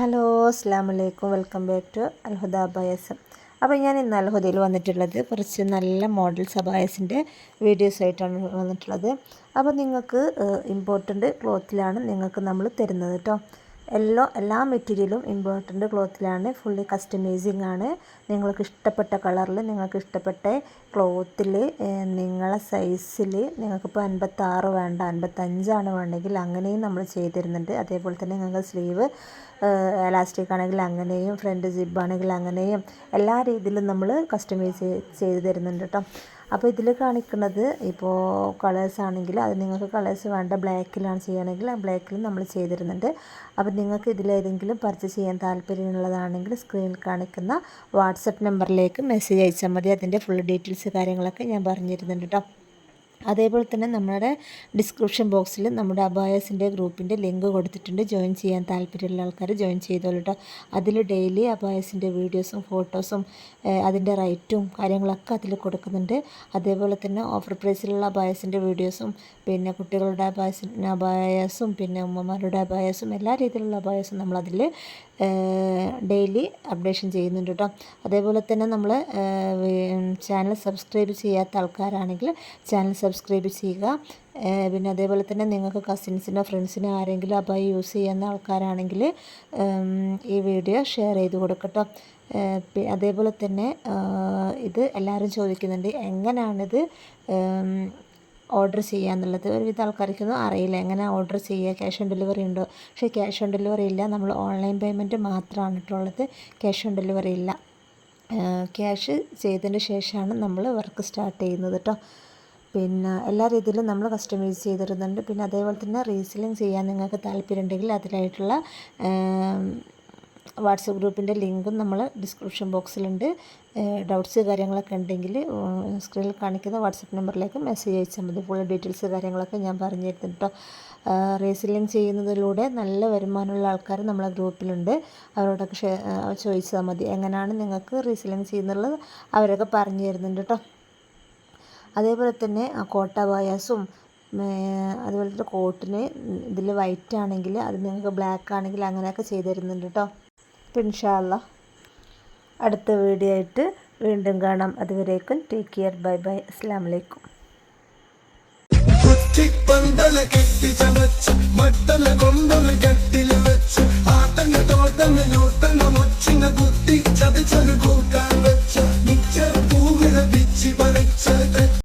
Hello അസ്സാം വലൈക്കും welcome back to Alhuda abayas. അപ്പോൾ ഞാൻ ഇന്ന് അൽഹുദയിൽ വന്നിട്ടുള്ളത് കുറച്ച് നല്ല അബായസിന്റെ വീഡിയോസ് ആയിട്ടാണ് വന്നിട്ടുള്ളത്. അപ്പോൾ നിങ്ങൾക്ക് ഇമ്പോർട്ടന്റ് ക്ലോത്തിലാണ് നിങ്ങൾക്ക് നമ്മൾ തരുന്നത് കേട്ടോ എല്ലാ എല്ലാ മെറ്റീരിയലും ഇമ്പോർട്ടന്റ് ക്ലോത്തിലാണ്. ഫുള്ളി കസ്റ്റമൈസിങ് ആണ്. നിങ്ങൾക്ക് ഇഷ്ടപ്പെട്ട കളറിൽ നിങ്ങൾക്ക് ഇഷ്ടപ്പെട്ട ക്ലോത്തിൽ നിങ്ങളെ സൈസിൽ നിങ്ങൾക്കിപ്പോൾ അൻപത്താറ് വേണ്ട അൻപത്തഞ്ചാണ് വേണ്ടെങ്കിൽ അങ്ങനെയും നമ്മൾ ചെയ്ത് തരുന്നുണ്ട് അതേപോലെ തന്നെ നിങ്ങൾക്ക് സ്ലീവ് എലാസ്റ്റിക് ആണെങ്കിൽ അങ്ങനെയും ഫ്രണ്ട് ജിബ് ആണെങ്കിൽ അങ്ങനെയും എല്ലാ രീതിയിലും നമ്മൾ കസ്റ്റമൈസ് ചെയ്ത് തരുന്നുണ്ട് കേട്ടോ. അപ്പോൾ ഇതിൽ കാണിക്കുന്നത് ഇപ്പോൾ കളേഴ്സ് ആണെങ്കിൽ അത് നിങ്ങൾക്ക് കളേഴ്സ് വേണ്ട. ബ്ലാക്കിലാണ് ചെയ്യുകയാണെങ്കിൽ ബ്ലാക്കിൽ നമ്മൾ ചെയ്തിരുന്നുണ്ട്. അപ്പോൾ നിങ്ങൾക്ക് ഇതിലേതെങ്കിലും പർച്ചേസ് ചെയ്യാൻ താല്പര്യമുള്ളതാണെങ്കിൽ സ്ക്രീനിൽ കാണിക്കുന്ന വാട്സപ്പ് നമ്പറിലേക്ക് മെസ്സേജ് അയച്ചാൽ മതി. അതിന്റെ ഫുൾ ഡീറ്റെയിൽസ് കാര്യങ്ങളൊക്കെ ഞാൻ പറഞ്ഞിരുന്നുണ്ട് കേട്ടോ അതേപോലെ തന്നെ നമ്മുടെ ഡിസ്ക്രിപ്ഷൻ ബോക്സിൽ നമ്മുടെ അബായസിന്റെ ഗ്രൂപ്പിന്റെ ലിങ്ക് കൊടുത്തിട്ടുണ്ട്. ജോയിൻ ചെയ്യാൻ താല്പര്യമുള്ള ആൾക്കാർ ജോയിൻ ചെയ്തോളൂ കേട്ടോ അതിൽ ഡെയിലി അബായസിന്റെ വീഡിയോസും ഫോട്ടോസും അതിന്റെ റൈറ്റും കാര്യങ്ങളൊക്കെ അതിൽ കൊടുക്കുന്നുണ്ട്. അതേപോലെ തന്നെ ഓഫർ പ്രൈസിലുള്ള അബായസിന്റെ വീഡിയോസും പിന്നെ കുട്ടികളുടെ അബായസിന് അബായസും പിന്നെ ഉമ്മമാരുടെ അബായസും എല്ലാ രീതിയിലുള്ള അബായസും നമ്മളതിൽ ഡെയിലി അപ്ഡേഷൻ ചെയ്യുന്നുണ്ട് കേട്ടോ അതേപോലെ തന്നെ നമ്മൾ ചാനൽ സബ്സ്ക്രൈബ് ചെയ്യാത്ത ആൾക്കാരാണെങ്കിൽ ചാനൽ ചെയ്യുക. പിന്നെ അതേപോലെ തന്നെ നിങ്ങൾക്ക് കസിൻസിനോ ഫ്രണ്ട്സിനോ ആരെങ്കിലും അബായി യൂസ് ചെയ്യുന്ന ആൾക്കാരാണെങ്കിൽ ഈ വീഡിയോ ഷെയർ ചെയ്ത് കൊടുക്കട്ടോ. അതേപോലെ തന്നെ ഇത് എല്ലാവരും ചോദിക്കുന്നുണ്ട് എങ്ങനെയാണിത് ഓർഡർ ചെയ്യുക എന്നുള്ളത്. ഒരുവിധ ആൾക്കാർക്കൊന്നും അറിയില്ല എങ്ങനെ ഓർഡർ ചെയ്യുക ക്യാഷ് ഓൺ ഡെലിവറി ഉണ്ടോ? പക്ഷേ ക്യാഷ് ഓൺ ഡെലിവറി ഇല്ല നമ്മൾ ഓൺലൈൻ പേയ്മെന്റ് മാത്രമാണ് ഇട്ടുള്ളത്. ക്യാഷ് ഓൺ ഡെലിവറി ഇല്ല. ക്യാഷ് ചെയ്തതിന് ശേഷമാണ് നമ്മൾ വർക്ക് സ്റ്റാർട്ട് ചെയ്യുന്നത് കേട്ടോ പിന്നെ എല്ലാ രീതിയിലും നമ്മൾ കസ്റ്റമൈസ് ചെയ്തിരുന്നുണ്ട് പിന്നെ അതേപോലെ തന്നെ റീസെല്ലിംഗ് ചെയ്യാൻ നിങ്ങൾക്ക് താല്പര്യമുണ്ടെങ്കിൽ അതിനായിട്ടുള്ള വാട്സപ്പ് ഗ്രൂപ്പിന്റെ ലിങ്കും നമ്മൾ ഡിസ്ക്രിപ്ഷൻ ബോക്സിലുണ്ട് ഡൗട്ട്സ് കാര്യങ്ങളൊക്കെ ഉണ്ടെങ്കിൽ സ്ക്രീനിൽ കാണിക്കുന്ന വാട്സപ്പ് നമ്പറിലേക്ക് മെസ്സേജ് അയച്ചാൽ മതി. ഫുൾ ഡീറ്റെയിൽസ് കാര്യങ്ങളൊക്കെ ഞാൻ പറഞ്ഞു തരുന്നുണ്ട് കേട്ടോ റീസെല്ലിംഗ് ചെയ്യുന്നതിലൂടെ നല്ല വരുമാനമുള്ള ആൾക്കാർ നമ്മളെ ഗ്രൂപ്പിലുണ്ട്. അവരോടൊക്കെ ചോദിച്ചാൽ മതി. എങ്ങനെയാണ് നിങ്ങൾക്ക് റീസെല്ലിംഗ് ചെയ്യുന്നുള്ളത് അവരൊക്കെ പറഞ്ഞു തരുന്നുണ്ട് കേട്ടോ അതേപോലെ തന്നെ കോട്ട ബയാസും അതുപോലെ തന്നെ കോട്ടിന് ഇതിൽ വൈറ്റ് ആണെങ്കിൽ അത് നിങ്ങൾക്ക് ബ്ലാക്ക് ആണെങ്കിൽ അങ്ങനെയൊക്കെ ചെയ്തു തരുന്നുണ്ട് കേട്ടോ അപ്പം ഇൻഷാല്ല അടുത്ത വീഡിയോ ആയിട്ട് വീണ്ടും കാണാം. അതുവരേക്കും ടേക്ക് കെയർ ബൈ ബൈ അസ്സാം വലൈക്കും പന്തല കെട്ടി ചമച്ച് മട്ടല കൊണ്ടൊന്ന് കെട്ടിൽ വെച്ച്. ആട്ടങ്ങ തോട്ടങ്ങ യൂട്ടങ്ങ മുച്ചിങ്ങ കുത്തി ചതച്ചൊരു കൂട്ടി